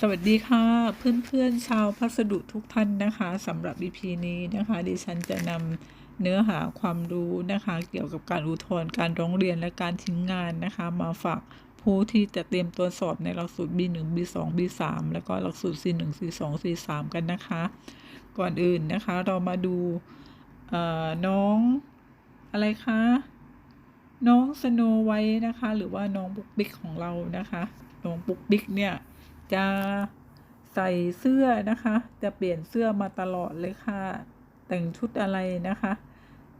สวัสดีค่ะ เพื่อนๆชาวพัสดุทุกท่านนะคะสำหรับ EP นี้นะคะ ดิฉันจะนำเนื้อหาความรู้นะคะ เกี่ยวกับการอุทธรณ์การร้องเรียนและการทิ้งงานนะคะ มาฝากผู้ที่จะเตรียมตัวสอบในหลักสูตร B1 B2 B3 แล้วก็หลักสูตร C1 C2 C3 กันนะคะ ก่อนอื่นนะคะเรามาดูน้องอะไรคะน้องสโนไวท์นะคะ หรือว่าน้องปุ๊กบิ๊กของเรานะคะน้องปุ๊กบิ๊กเนี่ย จะใส่เสื้อนะคะ จะเปลี่ยนเสื้อมาตลอดเลยค่ะ แต่งชุดอะไรนะคะ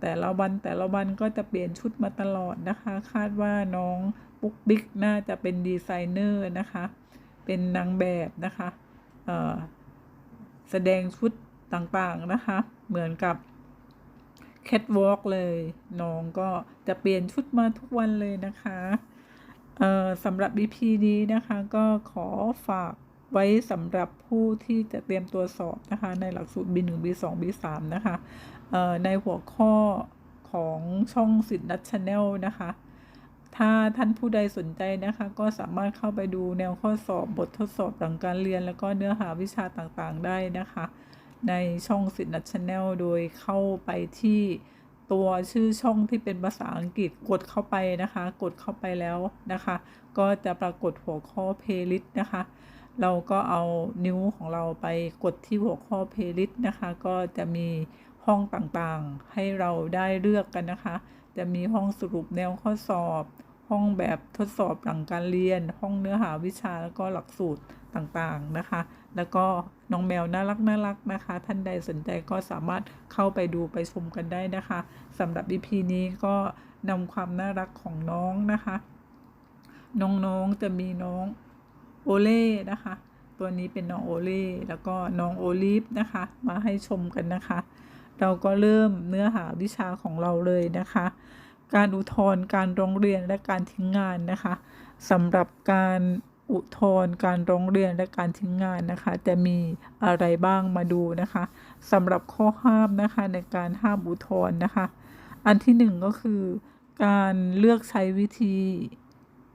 แต่ละวันแต่ละวันก็จะเปลี่ยนชุดมาตลอดนะคะ คาดว่าน้องปุ๊กบิ๊กน่าจะเป็นดีไซเนอร์นะคะ เป็นนางแบบนะคะแสดงชุดต่างๆนะคะ เหมือนกับแคทวอล์กเลย น้องก็จะเปลี่ยนชุดมาทุกวันเลยนะคะ สำหรับ BP นี้นะคะก็ขอฝากไว้สำหรับผู้ที่จะเตรียมตัวสอบนะคะในหลักสูตร B1 B2 B3 นะคะในหัวข้อของช่องสิทธิ์นัทชาแนลนะคะ ถ้าท่านผู้ใดสนใจนะคะ ก็สามารถเข้าไปดูแนวข้อสอบบททดสอบหลังการเรียน แล้วก็เนื้อหาวิชาต่างๆได้นะคะ ในช่องสิทธิ์นัทชาแนลโดยเข้าไปที่ ตัวชื่อช่องที่เป็นภาษาอังกฤษกดเข้าไปนะคะ กดเข้าไปแล้วนะคะ ก็จะปรากฏหัวข้อ playlist นะคะ เราก็เอานิ้วของเราไปกดที่หัวข้อ playlist นะคะ ก็จะมีห้องต่างๆ ให้เราได้เลือกกันนะคะ จะมีห้องสรุปแนวข้อสอบ ห้องแบบทดสอบหลังการเรียน ห้องเนื้อหาวิชาแล้วก็หลักสูตรต่างๆนะคะ แล้วก็น้องแมวน่ารักน่ารักนะคะ ท่านใดสนใจก็สามารถเข้าไปดูไปชมกันได้นะคะสำหรับ EP นี้ก็นำความน่ารักของน้องนะคะ น้องๆจะมีน้องโอเล่นะคะ ตัวนี้เป็นน้องโอเล่แล้วก็น้องโอลิฟนะคะ มาให้ชมกันนะคะ เราก็เริ่มเนื้อหาวิชาของเราเลยนะคะ การอุทธรณ์การร้องเรียนและการทิ้งงานนะคะสำหรับการ อุทธรณ์การร้องเรียนและการทิ้งงานนะคะจะมีอะไรบ้างมาดูนะคะสำหรับข้อห้ามนะคะในการห้ามอุทธรณ์นะคะ อันที่หนึ่งก็คือการเลือกใช้วิธี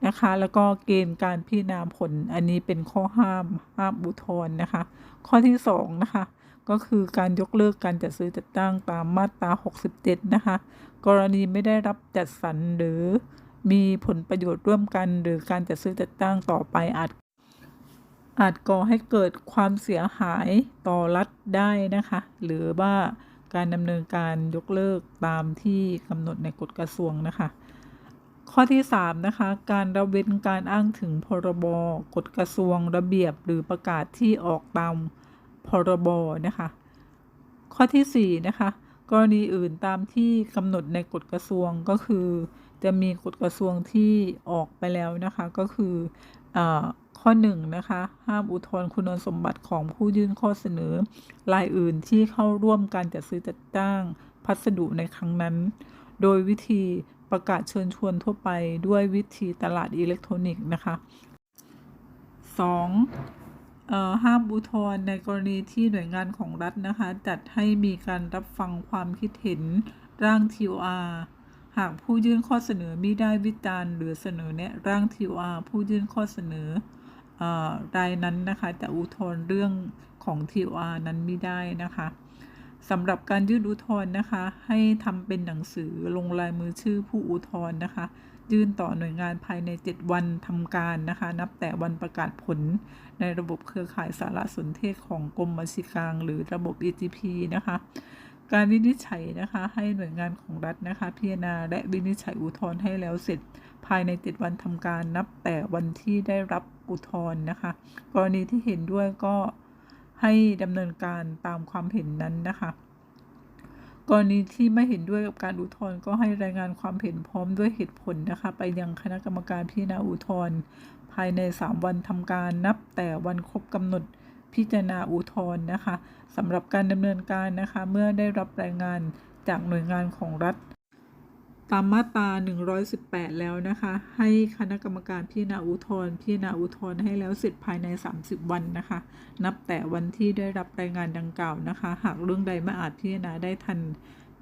นะคะแล้วก็เกณฑ์การพิจารณาผลอันนี้เป็นข้อห้ามห้ามอุทธรณ์นะคะ ข้อที่สองนะคะก็คือการยกเลิกการจัดซื้อจัดจ้างตามมาตรา 67 นะคะ กรณีไม่ได้รับจัดสรรหรือ มีผลประโยชน์ร่วมกัน หรือการจัดซื้อจัดจ้างต่อไปอาจ อาจก่อให้เกิดความเสียหายต่อรัฐได้นะคะ หรือว่าการดำเนินการยกเลิกตามที่กำหนดในกฎกระทรวงนะคะ ข้อที่ 3 นะคะ การระเว้นการอ้างถึงพรบกฎกระทรวงระเบียบหรือประกาศที่ออกตามพรบนะคะ ข้อที่ 4 นะคะ กรณีอื่นตามที่กำหนดในกฎกระทรวงก็คือ จะมีกฎกระทรวงที่ออกไปแล้วนะคะก็คืออข้อ1นะคะห้ามอุทธรณ์คุณสมบัติของผู้ยื่นข้อเสนอรายอื่นที่เข้าร่วมการจัดซื้อจัดจ้างพัสดุในครั้งนั้น โดยวิธีประกาศเชิญชวนทั่วไปด้วยวิธีตลาดอิเล็กทรอนิกส์นะคะ 2. เอ่อห้ามอุทธรณ์ในกรณีที่หน่วยงานของรัฐนะคะ จัดให้มีการรับฟังความคิดเห็นร่าง TOR หากผู้ยื่นข้อเสนอมิได้วิจารณ์หรือเสนอแนะร่าง TOR ผู้ยื่นข้อเสนออรายนั้นนะคะจะอุทธรณ์เรื่องของ TOR นั้นไมิได้นะคะสำหรับการยื่นอุทธรณ์นะคะ ให้ทำเป็นหนังสือลงลายมือชื่อผู้อุทธรณ์นะคะ ยื่นต่อหน่วยงานภายใน 7 วันทำการนะคะ นับแต่วันประกาศผลในระบบเครือข่ายสารสนเทศของกรมบัญชีกลาง หรือระบบ EGP นะคะ การวินิจฉัยนะคะให้หน่วยงานของรัฐนะคะพิจารณาและวินิจฉัยอุทธรณ์ให้แล้วเสร็จ ภายใน7วันทำการนับแต่วันที่ได้รับอุทธรณ์นะคะ กรณีที่เห็นด้วยก็ให้ดำเนินการตามความเห็นนั้นนะคะ กรณีที่ไม่เห็นด้วยกับการอุทธรณ์ก็ให้รายงานความเห็นพร้อมด้วยเหตุผลนะคะ ไปยังคณะกรรมการพิจารณาอุทธรณ์ภายใน 3 วันทำการนับแต่วันครบกำหนด พิจารณาอุทธรณ์นะคะสำหรับการดำเนินการนะคะ เมื่อได้รับรายงานจากหน่วยงานของรัฐ ตามมาตรา 118 แล้วนะคะ ให้คณะกรรมการพิจารณาอุทธรณ์พิจารณาอุทธรณ์ให้แล้วเสร็จภายใน 30 วันนะคะ นับแต่วันที่ได้รับรายงานดังกล่าวนะคะ หากเรื่องใดไม่อาจพิจารณาได้ทัน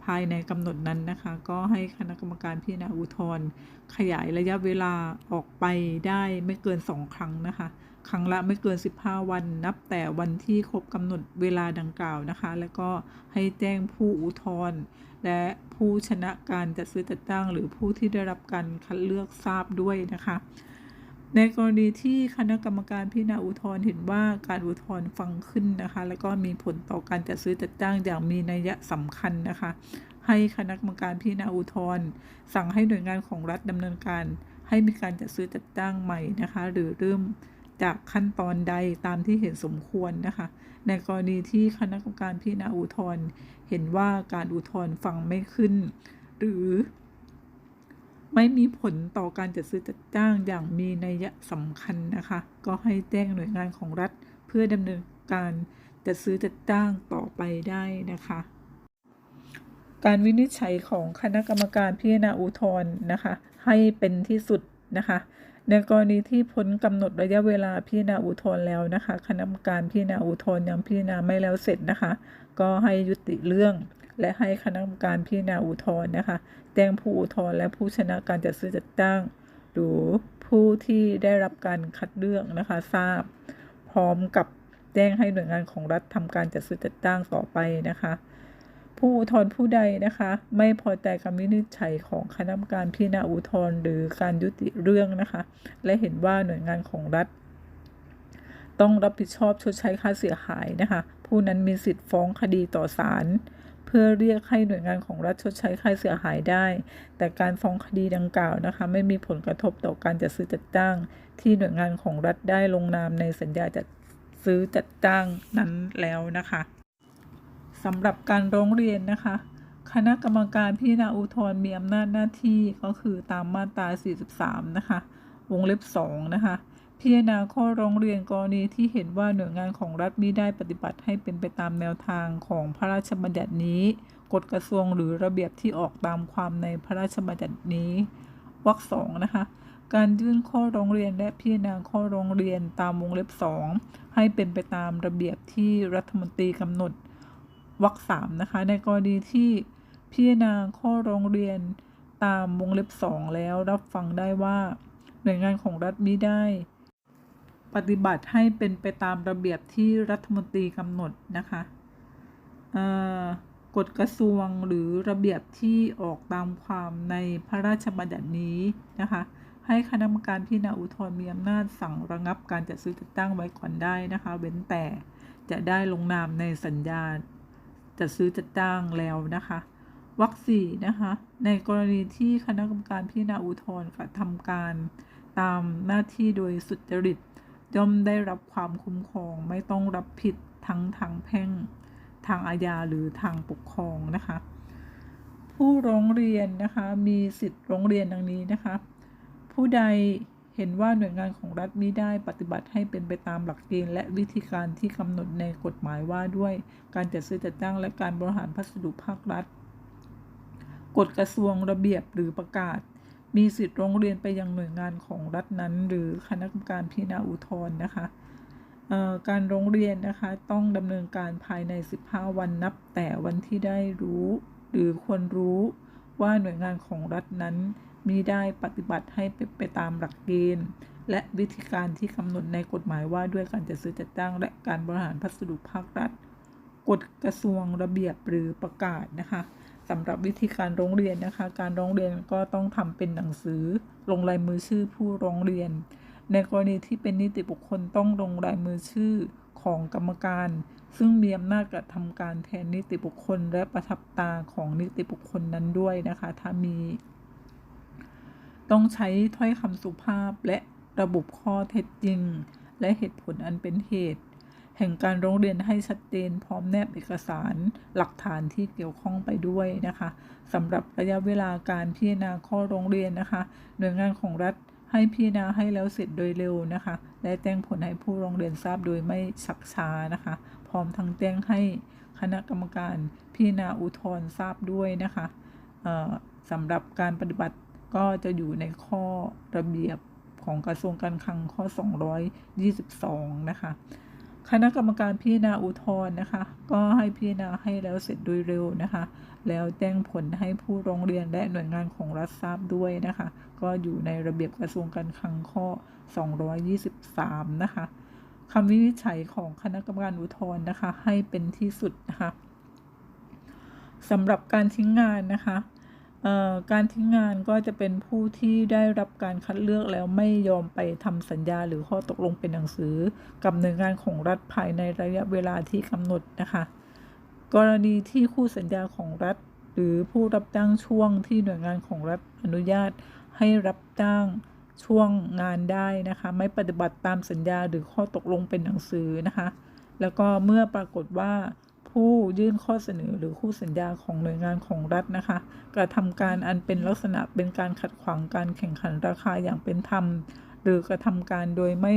ภายในกำหนดนั้นนะคะ ก็ให้คณะกรรมการพิจารณาอุทธรณ์ขยายระยะเวลาออกไปได้ไม่เกิน 2 ครั้งนะคะ ครั้งละไม่เกิน 15 วัน นับแต่วันที่ครบกำหนดเวลาดังกล่าวนะคะ แล้วก็ให้แจ้งผู้อุทธรณ์และผู้ชนะการจัดซื้อจัดจ้าง หรือผู้ที่ได้รับการคัดเลือกทราบด้วยนะคะ ในกรณีที่คณะกรรมการพิจารณาอุทธรณ์เห็นว่าการอุทธรณ์ฟังขึ้นนะคะ แล้วก็มีผลต่อการจัดซื้อจัดจ้างอย่างมีนัยสำคัญนะคะ ให้คณะกรรมการพิจารณาอุทธรณ์สั่งให้หน่วยงานของรัฐดำเนินการ ให้มีการจัดซื้อจัดจ้างใหม่นะคะ หรือเริ่ม จากขั้นตอนใดตามที่เห็นสมควรนะคะ ในกรณีที่คณะกรรมการพิจารณาอุทธรณ์เห็นว่าการอุทธรณ์ฟังไม่ขึ้น หรือ ไม่มีผลต่อการจัดซื้อจัดจ้างอย่างมีนัยสำคัญนะคะ ก็ให้แจ้งหน่วยงานของรัฐ เพื่อดำเนินการจัดซื้อจัดจ้างต่อไปได้นะคะ การวินิจฉัยของคณะกรรมการพิจารณาอุทธรณ์นะคะ ให้เป็นที่สุดนะคะ ในกรณีที่พ้นกำหนดระยะเวลาพิจารณาอุทธรณ์แล้วนะคะคณะกรรมการพิจารณาอุทธรณ์ยังพิจารณาไม่แล้วเสร็จนะคะ ก็ให้ยุติเรื่อง และให้คณะกรรมการพิจารณาอุทธรณ์นะคะแจ้งผู้อุทธรณ์และผู้ชนะการจัดซื้อจัดจ้างหรือผู้ที่ได้รับการคัดเลือกนะคะทราบ พร้อมกับแจ้งให้หน่วยงานของรัฐทำการจัดซื้อจัดจ้างต่อไปนะคะ ผู้อุทธรณ์ผู้ใดนะคะ ไม่พอใจคำวินิจฉัยของคณะกรรมการพิจารณาอุทธรณ์หรือการยุติเรื่องนะคะ และเห็นว่าหน่วยงานของรัฐ ต้องรับผิดชอบชดใช้ค่าเสียหายนะคะ ผู้นั้นมีสิทธิ์ฟ้องคดีต่อศาลเพื่อเรียกให้หน่วยงานของรัฐชดใช้ค่าเสียหายได้ แต่การฟ้องคดีดังกล่าวนะคะ ไม่มีผลกระทบต่อการจัดซื้อจัดจ้าง ที่หน่วยงานของรัฐได้ลงนามในสัญญาจัดซื้อจัดจ้างนั้นแล้วนะคะ สำหรับการร้องเรียนนะคะ คณะกรรมการพิจารณาอุทธรณ์มีอำนาจหน้าที่ก็คือตามมาตรา 43 นะคะ วงเล็บ 2 นะคะ พิจารณาข้อร้องเรียนกรณีที่เห็นว่าหน่วยงานของรัฐมิได้ปฏิบัติให้เป็นไปตามแนวทางของพระราชบัญญัตินี้ กฎกระทรวงหรือระเบียบที่ออกตามความในพระราชบัญญัตินี้วรรคสองนะคะ การยื่นข้อร้องเรียนและพิจารณาข้อร้องเรียนตามวงเล็บ 2 ให้เป็นไปตามระเบียบที่รัฐมนตรีกำหนด วรรคสามนะคะ ในกรณีที่พิจารณาข้อร้องเรียนตามวงเล็บ2แล้วรับฟังได้ว่า หน่วยงานของรัฐมิได้ ปฏิบัติให้เป็นไปตามระเบียบที่รัฐมนตรีกำหนดนะคะกฎกระทรวงหรือระเบียบที่ออกตามความในพระราชบัญญัตินี้นะคะ ให้คณะกรรมการพิจารณาอุทธรณ์มีอำนาจสั่งระงับการจัดซื้อจัดตั้งไว้ก่อนได้นะคะ เว้นแต่จะได้ลงนามในสัญญา จัดซื้อจัดจ้างแล้วนะคะวรรคสี่นะคะ ในกรณีที่คณะกรรมการพิจารณาอุทธรณ์กระทำการตามหน้าที่โดยสุจริตย่อมได้รับความคุ้มครองไม่ต้องรับผิดทั้งทางแพ่ง ทางอาญาหรือทางปกครองนะคะ ผู้ร้องเรียนนะคะมีสิทธิ์ร้องเรียนดังนี้นะคะ ผู้ใด เห็นว่าหน่วยงานของรัฐมิได้ปฏิบัติให้เป็นไปตามหลักเกณฑ์และวิธีการที่กำหนดในกฎหมายว่าด้วย การจัดซื้อจัดจ้างและการบริหารพัสดุภาครัฐ กฎกระทรวงระเบียบหรือประกาศ มีสิทธิ์ร้องเรียนไปยังหน่วยงานของรัฐนั้น หรือคณะกรรมการพิจารณาอุทธรณ์นะคะการร้องเรียนนะคะต้องดำเนินการภายใน 15 วันนับ แต่วันที่ได้รู้ หรือควรรู้ว่าหน่วยงานของรัฐนั้น มีได้ปฏิบัติให้เป็นไปตามหลักเกณฑ์ และวิธีการที่กำหนดในกฎหมายว่าด้วยการจัดซื้อจัดจ้างและการบริหารพัสดุภาครัฐ กฎกระทรวงระเบียบหรือประกาศนะคะสำหรับวิธีการร้องเรียนนะคะ การร้องเรียนก็ต้องทำเป็นหนังสือ ลงลายมือชื่อผู้ร้องเรียน ในกรณีที่เป็นนิติบุคคลต้องลงลายมือชื่อของกรรมการ ซึ่งมีอำนาจกระทำการแทนนิติบุคคล และประทับตาของนิติบุคคลนั้นด้วยนะคะ ถ้ามี ต้องใช้ถ้อยคำสุภาพและระบุข้อเท็จจริง และเหตุผลอันเป็นเหตุ แห่งการร้องเรียนให้ชัดเจน พร้อมแนบเอกสารหลักฐานที่เกี่ยวข้องไปด้วยนะคะสำหรับระยะเวลาการพิจารณาข้อร้องเรียนนะคะ หน่วยงานของรัฐให้พิจารณาให้แล้วเสร็จโดยเร็วนะคะ และแจ้งผลให้ผู้ร้องเรียนทราบโดยไม่ชักช้านะคะ พร้อมทั้งแจ้งให้คณะกรรมการพิจารณาอุทธรณ์ทราบด้วยนะคะสำหรับการปฏิบัติ ก็จะอยู่ในข้อระเบียบของกระทรวงการคลังข้อ 222 นะคะ คณะกรรมการพิจารณาอุทธรณ์นะคะ ก็ให้พิจารณาให้แล้วเสร็จโดยเร็วนะคะ แล้วแจ้งผลให้ผู้ร้องเรียนและหน่วยงานของรัฐทราบด้วยนะคะ ก็อยู่ในระเบียบกระทรวงการคลังข้อ 223 นะคะคำวินิจฉัยของคณะกรรมการอุทธรณ์นะคะ ให้เป็นที่สุดนะคะสำหรับการทิ้งงานนะคะ การทิ้งงานก็จะเป็นผู้ที่ได้รับการคัดเลือกแล้วไม่ยอมไปทำสัญญาหรือข้อตกลงเป็นหนังสือ กับหน่วยงานของรัฐภายในระยะเวลาที่กำหนดนะคะ กรณีที่คู่สัญญาของรัฐ หรือผู้รับจ้างช่วงที่หน่วยงานของรัฐอนุญาตให้รับจ้างช่วงงานได้นะคะ ไม่ปฏิบัติตามสัญญาหรือข้อตกลงเป็นหนังสือนะคะ แล้วก็เมื่อปรากฏว่า ผู้ยื่นข้อเสนอหรือคู่สัญญาของหน่วยงานของรัฐนะคะกระทำการอันเป็นลักษณะเป็นการขัดขวางการแข่งขันราคาอย่างเป็นธรรม หรือกระทำการโดยไม่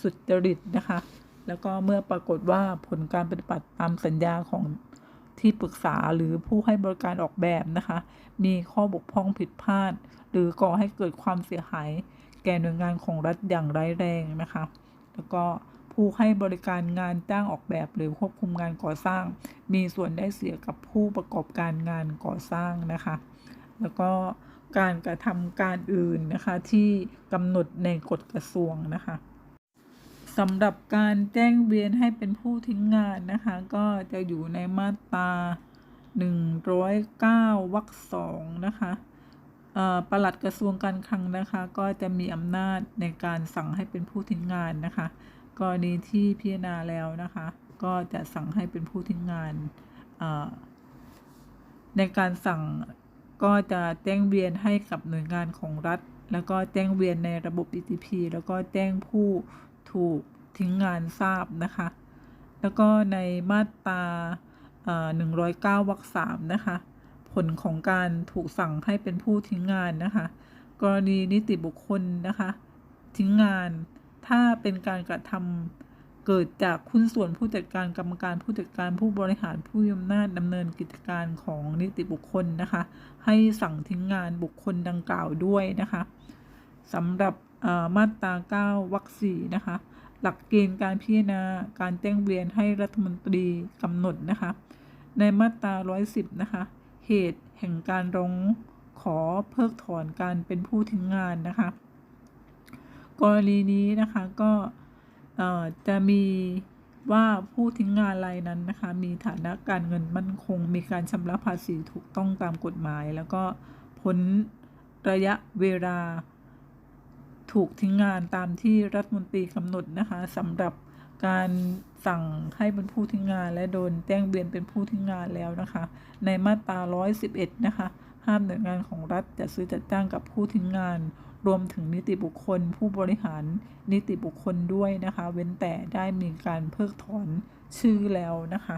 สุจริตนะคะ แล้วก็เมื่อปรากฏว่าผลการปฏิบัติตามสัญญาของที่ปรึกษาหรือผู้ให้บริการออกแบบนะคะ มีข้อบกพร่องผิดพลาด หรือก่อให้เกิดความเสียหาย แก่หน่วยงานของรัฐอย่างร้ายแรงนะคะ แล้วก็ ผู้ให้บริการงานจ้างออกแบบหรือควบคุมงานก่อสร้าง มีส่วนได้เสียกับผู้ประกอบการงานก่อสร้างนะคะ แล้วก็การกระทำการอื่นนะคะที่กำหนดในกฎกระทรวงนะคะสำหรับการแจ้งเวียนให้เป็นผู้ทิ้งงานนะคะ ก็จะอยู่ในมาตรา109วรรคสองนะคะเอ่อปลัดกระทรวงการคลังนะคะ ก็จะมีอำนาจในการสั่งให้เป็นผู้ทิ้งงานนะคะ กรณีที่พิจารณาแล้วนะคะ ก็จะสั่งให้เป็นผู้ทิ้งงานในการสั่งก็จะแจ้งเวียนให้กับหน่วยงานของรัฐ แล้วก็แจ้งเวียนในระบบ ETP แล้วก็แจ้งผู้ถูกทิ้งงานทราบนะคะ แล้วก็ในมาตราเอ่อ109วรรคสามนะคะ ผลของการถูกสั่งให้เป็นผู้ทิ้งงานนะคะ กรณีนิติบุคคลนะคะ ทิ้งงาน ถ้าเป็นการกระทำเกิดจากคุณส่วนผู้จัดการกรรมการผู้จัดการผู้บริหารผู้มีอำนาจดำเนินกิจการของนิติบุคคลนะคะ ให้สั่งทิ้งงานบุคคลดังกล่าวด้วยนะคะสำหรับมาตรา 9 วรรคสี่นะคะ หลักเกณฑ์การพิจารณาการแจ้งเวียนให้รัฐมนตรีกำหนดนะคะ ในมาตรา 110 นะคะ เหตุแห่งการร้องขอเพิกถอนการเป็นผู้ทิ้งงานนะคะ กรณีนี้นะคะก็จะมีว่าผู้ทิ้งงานรายนั้นนะคะ มีฐานะการเงินมั่นคง มีการชำระภาษีถูกต้องตามกฎหมาย แล้วก็พ้นระยะเวลาถูกทิ้งงานตามที่รัฐมนตรีกำหนดนะคะสำหรับการสั่งให้เป็นผู้ทิ้งงาน และโดนแจ้งเวียนเป็นผู้ทิ้งงานแล้วนะคะ ในมาตรา 111 นะคะ ห้ามหน่วยงานของรัฐจะซื้อจัดจ้างกับผู้ทิ้งงาน รวมถึงนิติบุคคล ผู้บริหารนิติบุคคลด้วยนะคะ เว้นแต่ได้มีการเพิกถอนชื่อแล้วนะคะ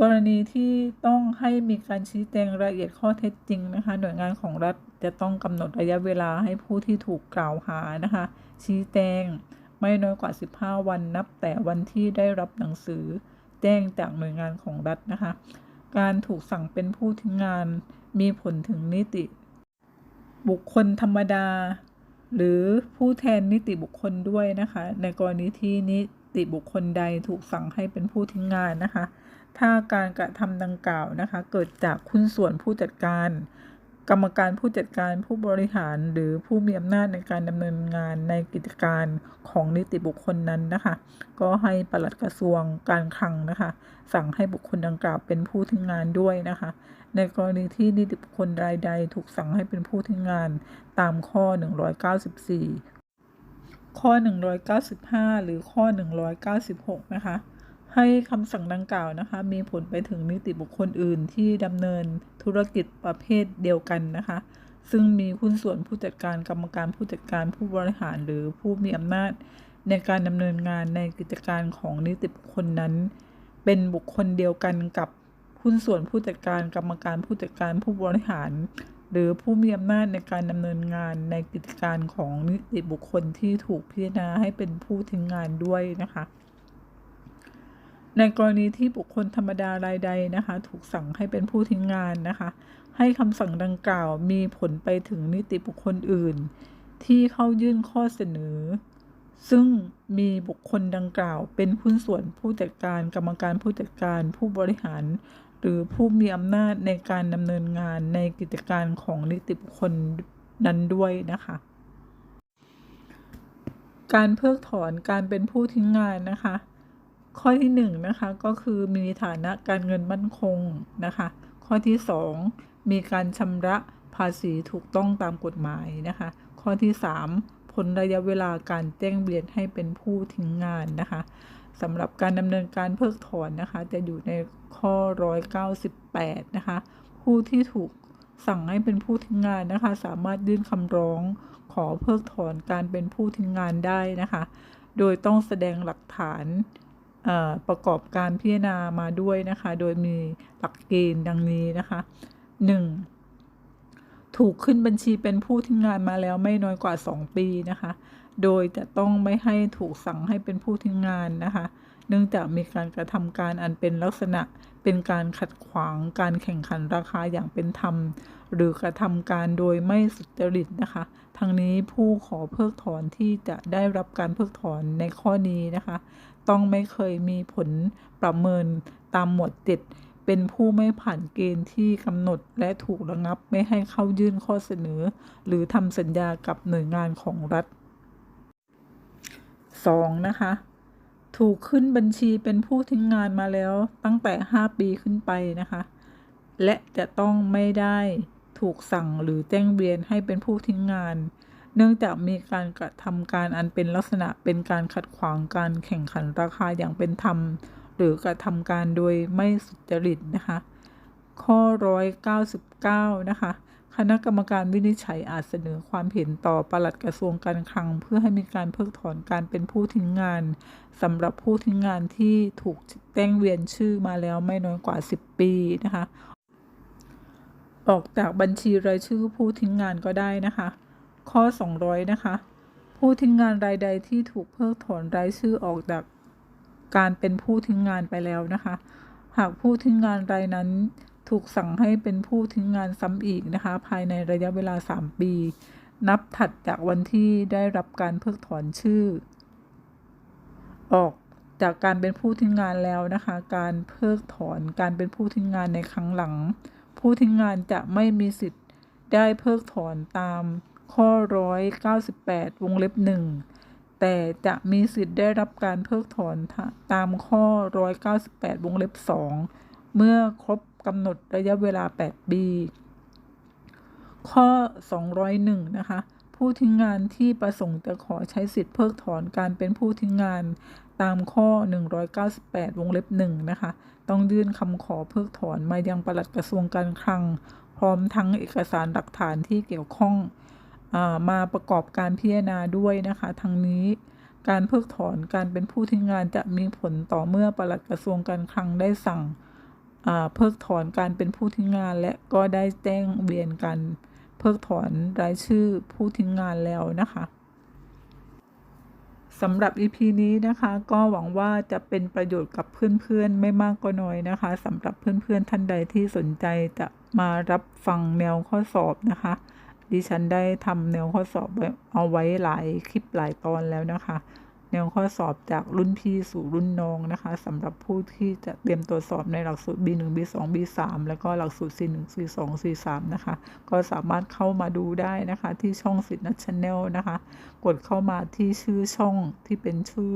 กรณีที่ต้องให้มีการชี้แจงรายละเอียดข้อเท็จจริงนะคะ หน่วยงานของรัฐจะต้องกำหนดระยะเวลาให้ผู้ที่ถูกกล่าวหานะคะ ชี้แจงไม่น้อยกว่า 15 วันนับแต่วันที่ได้รับหนังสือแจ้งจากหน่วยงานของรัฐนะคะ การถูกสั่งเป็นผู้ทิ้งงานมีผลถึงนิติ บุคคลธรรมดา หรือผู้แทนนิติบุคคลด้วยนะคะ ในกรณีที่นิติบุคคลใดถูกสั่งให้เป็นผู้ทิ้งงานนะคะ ถ้าการกระทำดังกล่าวนะคะ เกิดจากคุณส่วนผู้จัดการ กรรมการผู้จัดการผู้บริหารหรือผู้มีอำนาจในการดำเนินงานในกิจการของนิติบุคคลนั้นนะคะ ก็ให้ปลัดกระทรวงการคลังนะคะ สั่งให้บุคคลดังกล่าวเป็นผู้ทิ้งงานด้วยนะคะ ในกรณีที่นิติบุคคลรายใดถูกสั่งให้เป็นผู้ทิ้งงานตามข้อ 194 ข้อ 195 หรือข้อ 196 นะคะ ให้คำสั่งดังกล่าวนะคะ มีผลไปถึงนิติบุคคลอื่นที่ดำเนินธุรกิจประเภทเดียวกันนะคะ ซึ่งมีหุ้นส่วนผู้จัดการกรรมการผู้จัดการผู้บริหารหรือผู้มีอำนาจ ในการดำเนินงานในกิจการของนิติบุคคลนั้น เป็นบุคคลเดียวกันกับหุ้นส่วนผู้จัดการกรรมการผู้จัดการผู้บริหาร หรือผู้มีอำนาจในการดำเนินงานในกิจการของนิติบุคคลที่ถูกพิจารณาให้เป็นผู้ทิ้งงานด้วยนะคะ ในกรณีที่บุคคลธรรมดารายใดนะคะ ถูกสั่งให้เป็นผู้ทิ้งงานนะคะ ให้คำสั่งดังกล่าวมีผลไปถึงนิติบุคคลอื่น ที่เข้ายื่นข้อเสนอ ซึ่งมีบุคคลดังกล่าว เป็นหุ้นส่วนผู้จัดการกรรมการผู้จัดการผู้บริหาร หรือผู้มีอำนาจในการดำเนินงานในกิจการของนิติบุคคลนั้นด้วยนะคะการเพิกถอนการเป็นผู้ทิ้งงานนะคะ ข้อที่หนึ่งนะคะก็คือมีฐานะการเงินมั่นคงนะคะ ข้อที่สองมีการชำระภาษีถูกต้องตามกฎหมายนะคะ ข้อที่สามผลระยะเวลาการแจ้งเบียนให้เป็นผู้ทิ้งงานนะคะสำหรับการดำเนินการเพิกถอนนะคะ จะอยู่ในข้อ 198 นะคะ ผู้ที่ถูกสั่งให้เป็นผู้ทิ้งงานนะคะ สามารถยื่นคำร้องขอเพิกถอนการเป็นผู้ทิ้งงานได้นะคะ โดยต้องแสดงหลักฐาน ประกอบการพิจารณามาด้วยนะคะ โดยมีหลักเกณฑ์ดังนี้นะคะ 1. ถูกขึ้นบัญชีเป็นผู้ทิ้งานมาแล้วไม่น้อยกว่า 2 ปีนะคะ โดยจะต้องไม่ให้ถูกสั่งให้เป็นผู้ทิ้งงานนะคะ เนื่องจากมีการกระทำการอันเป็นลักษณะเป็นการขัดขวางการแข่งขันราคาอย่างเป็นธรรม หรือกระทำการโดยไม่สุจริตนะคะ ทั้งนี้ผู้ขอเพิกถอนที่จะได้รับการเพิกถอนในข้อนี้นะคะ ต้องไม่เคยมีผลประเมินตามหมวดเจ็ดเป็นผู้ไม่ผ่านเกณฑ์ที่กำหนดและถูกระงับไม่ให้เข้ายื่นข้อเสนอ หรือทำสัญญากับหน่วยงานของรัฐ 2. นะคะ ถูกขึ้นบัญชีเป็นผู้ทิ้งงานมาแล้วตั้งแต่ 5 ปีขึ้นไปนะคะ และจะต้องไม่ได้ถูกสั่งหรือแจ้งเบียนให้เป็นผู้ทิ้งงาน เนื่องจากมีการกระทำการอันเป็นลักษณะเป็นการขัดขวางการแข่งขันราคาอย่างเป็นธรรม หรือกระทำการโดยไม่สุจริตนะคะ ข้อ 199 นะคะ คณะกรรมการวินิจฉัยอาจเสนอความเห็นต่อปลัดกระทรวงการคลัง เพื่อให้มีการเพิกถอนการเป็นผู้ทิ้งงานสำหรับผู้ทิ้งงานที่ถูกแจ้งเวียนชื่อมาแล้วไม่น้อยกว่า 10 ปีนะคะ ออกจากบัญชีรายชื่อผู้ทิ้งงานก็ได้นะคะ ข้อ 200 นะคะ ผู้ทิ้งงานรายใดที่ถูกเพิกถอนรายชื่อออกจากการเป็นผู้ทิ้งงานไปแล้วนะคะ หากผู้ทิ้งงานรายนั้นถูกสั่งให้เป็นผู้ทิ้งงานซ้ำอีกนะคะ ภายในระยะเวลา 3 ปี นับถัดจากวันที่ได้รับการเพิกถอนชื่อ ออกจากการเป็นผู้ทิ้งงานแล้วนะคะ การเพิกถอนการเป็นผู้ทิ้งงานในครั้งหลัง ผู้ทิ้งงานจะไม่มีสิทธิ์ได้เพิกถอนตาม ข้อ198วงเล็บ1แต่จะมีสิทธิ์ได้รับการเพิกถอนตามข้อ198วงเล็บ2เมื่อครบกำหนดระยะเวลา8ปีข้อ 201 นะคะ ผู้ทิ้งงานที่ประสงค์จะขอใช้สิทธิ์เพิกถอนการเป็นผู้ทิ้งงานตามข้อ 198 วงเล็บ1นะคะ ต้องยื่นคำขอเพิกถอนมายังปลัดกระทรวงการคลัง พร้อมทั้งเอกสารหลักฐานที่เกี่ยวข้อง มาประกอบการพิจารณาด้วยนะคะทั้งนี้การเพิกถอนการเป็นผู้ทิ้งงานจะมีผลต่อเมื่อปลัดกระทรวงการคลังได้สั่งเพิกถอนการเป็นผู้ทิ้งงาน และก็ได้แจ้งเวียนกันเพิกถอนรายชื่อผู้ทิ้งงานแล้วนะคะสำหรับ EP นี้นะคะ ก็หวังว่าจะเป็นประโยชน์กับเพื่อนๆ ไม่มากก็น้อยนะคะสำหรับเพื่อนๆท่านใดที่สนใจจะมารับฟังแนวข้อสอบนะคะ ดิฉันได้ทำแนวข้อสอบเอาไว้หลายคลิปหลายตอนแล้วนะคะ แนวข้อสอบจากรุ่นพี่สู่รุ่นน้องนะคะสำหรับผู้ที่จะเตรียมตัวสอบในหลักสูตร B1 B2 B3 แล้วก็หลักสูตร C1 C2 C3 นะคะ ก็สามารถเข้ามาดูได้นะคะ ที่ช่องสิทธิ์นัชแนลนะคะ กดเข้ามาที่ชื่อช่องที่เป็นชื่อ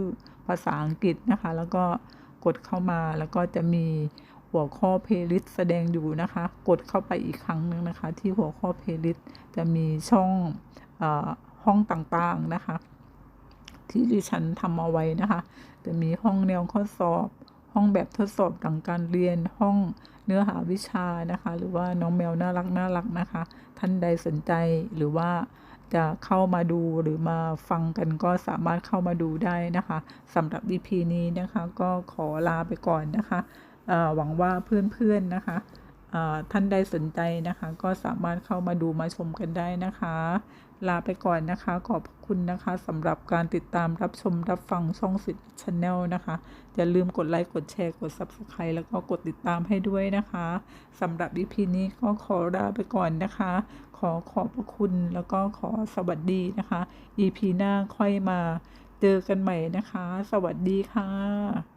ภาษาอังกฤษนะคะ แล้วก็กดเข้ามาแล้วก็จะมี หัวข้อเพลย์ลิสต์แสดงอยู่นะคะ กดเข้าไปอีกครั้งหนึ่งนะคะ ที่หัวข้อเพลย์ลิสต์จะมีช่องอห้องต่างๆนะคะ ที่ดิฉันทำเอาไว้นะคะ จะมีห้องแนวข้อสอบ ห้องแบบทดสอบหลังการเรียนห้องเนื้อหาวิชานะคะ หรือว่าน้องแมวน่ารักน่ารักนะคะ ท่านใดสนใจหรือว่าจะเข้ามาดูหรือมาฟังกันก็สามารถเข้ามาดูได้นะคะสำหรับ EP นี้นะคะ ก็ขอลาไปก่อนนะคะ หวังว่าเพื่อนๆนะคะท่านใดสนใจนะคะ ก็สามารถเข้ามาดูมาชมกันได้นะคะ ลาไปก่อนนะคะ ขอบคุณนะคะสำหรับการติดตามรับชมรับฟังช่องสิทธิ์ชาแนลนะคะ อย่าลืมกดไลค์กดแชร์กด Subscribe แล้วก็กดติดตามให้ด้วยนะคะสำหรับ EP นี้ก็ขอลาไปก่อนนะคะ ขอขอบพระคุณแล้วก็ขอสวัสดีนะคะ EP หน้าค่อยมาเจอกันใหม่นะคะ สวัสดีค่ะ